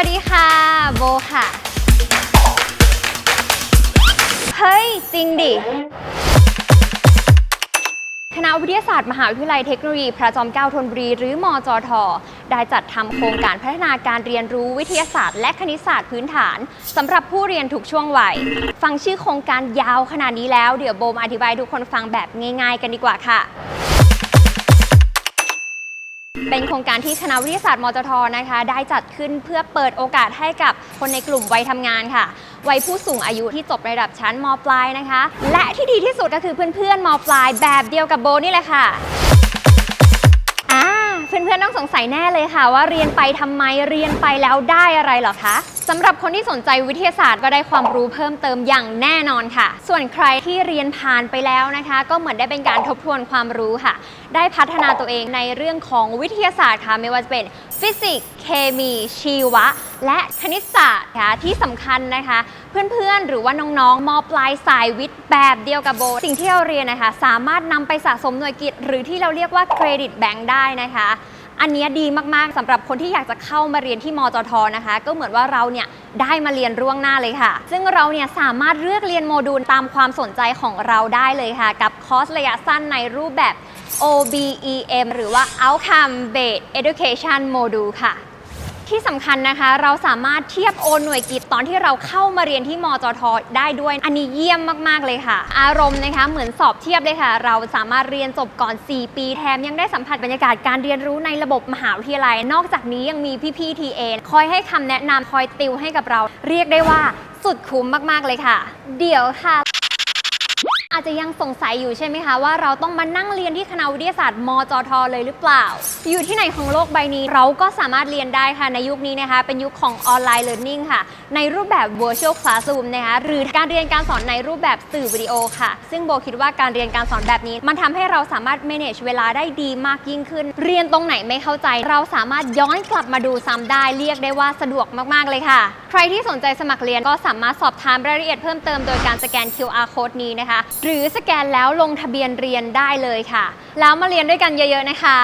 วัสดีค่ะ โบค่ะ เฮ้ย จริงดิ คณะวิทยาศาสตร์มหาวิทยาลัยเทคโนโลยีพระจอมเกล้าธนบุรีหรือมจท ได้จัดทำโครงการพัฒนาการเรียนรู้วิทยาศาสตร์ และคณิตศาสตร์พื้นฐานสำหรับผู้เรียนทุกช่วงวัย ฟังชื่อโครงการยาวขนาดนี้แล้ว เดี๋ยวโบมาอธิบายทุกคนฟังแบบง่าย ๆ กันดีกว่าค่ะ เป็นโครงการที่คณะวิทยาศาสตร์มจทนะคะ ได้จัดขึ้นเพื่อเปิดโอกาสให้กับคนในกลุ่มวัยทำงานค่ะวัยผู้สูงอายุที่จบระดับชั้นมปลายนะคะ และที่ดีที่สุดก็คือเพื่อนๆมปลายแบบเดียวกับโบนี่แหละค่ะอ่าเพื่อนๆต้องสงสัยแน่เลยค่ะ ว่าเรียนไปทำไมเรียนไปแล้วได้อะไรหรอคะ สำหรับคนที่สนใจวิทยาศาสตร์ก็ได้ความรู้เพิ่มเติมอย่างแน่นอนค่ะ ส่วนใครที่เรียนผ่านไปแล้วนะคะ ก็เหมือนได้เป็นการทบทวนความรู้ค่ะ ได้พัฒนาตัวเองในเรื่องของวิทยาศาสตร์ค่ะไม่ว่าจะเป็นฟิสิกส์เคมี ชีวะ และคณิตศาสตร์ค่ะที่สำคัญนะคะ เพื่อนๆ หรือว่าน้องๆมปลายสายวิทย์แบบเดียวกับโบ สิ่งที่เราเรียนนะคะ สามารถนำไปสะสมหน่วยกิตหรือที่เราเรียกว่าเครดิตแบงค์ได้นะคะ อันนี้ดีมากๆสำหรับคนที่อยากจะเข้ามาเรียนที่มจทนะคะ ก็เหมือนว่าเราเนี่ยได้มาเรียนร่วงหน้าเลยค่ะ ซึ่งเราเนี่ยสามารถเลือกเรียนโมดูลตามความสนใจของเราได้เลยค่ะ กับคอร์สระยะสั้นในรูปแบบ OBEM หรือว่า Outcome Based Education Module ค่ะ ที่สำคัญนะคะ เราสามารถเทียบโอนหน่วยกิตตอนที่เราเข้ามาเรียนที่มจทได้ด้วย อันนี้เยี่ยมมาก ๆ เลยค่ะ อารมณ์นะคะ เหมือนสอบเทียบเลยค่ะ เราสามารถเรียนจบก่อน 4 ปีแถมยังได้สัมผัสบรรยากาศการเรียนรู้ในระบบมหาวิทยาลัย นอกจากนี้ยังมีพี่ๆ TA คอยให้คำแนะนำคอยติวให้กับเรา เรียกได้ว่าสุดคุ้มมาก ๆ เลยค่ะ เดี๋ยวค่ะ อาจจะยังสงสัยอยู่ใช่ไหมคะว่าเราต้องมานั่งเรียนที่คณะวิทยาศาสตร์มจทเลยหรือเปล่า อยู่ที่ไหนของโลกใบนี้ เราก็สามารถเรียนได้ค่ะในยุคนี้นะคะ เป็นยุคของออนไลน์ learning ค่ะ ในรูปแบบ virtual classroom นะคะหรือการเรียนการสอนในรูปแบบสื่อวิดีโอค่ะ ซึ่งโบคิดว่าการเรียนการสอนแบบนี้ มันทำให้เราสามารถ manage เวลาได้ดีมากยิ่งขึ้น เรียนตรงไหนไม่เข้าใจ เราสามารถย้อนกลับมาดูซ้ำได้เรียกได้ว่าสะดวกมากๆเลยค่ะ ใครที่สนใจสมัครเรียนก็สามารถสอบถามรายละเอียดเพิ่มเติมโดยการสแกน QR code นี้นะคะ หรือสแกนแล้วลงทะเบียนเรียนได้เลยค่ะ แล้วมาเรียนด้วยกันเยอะ ๆ นะคะ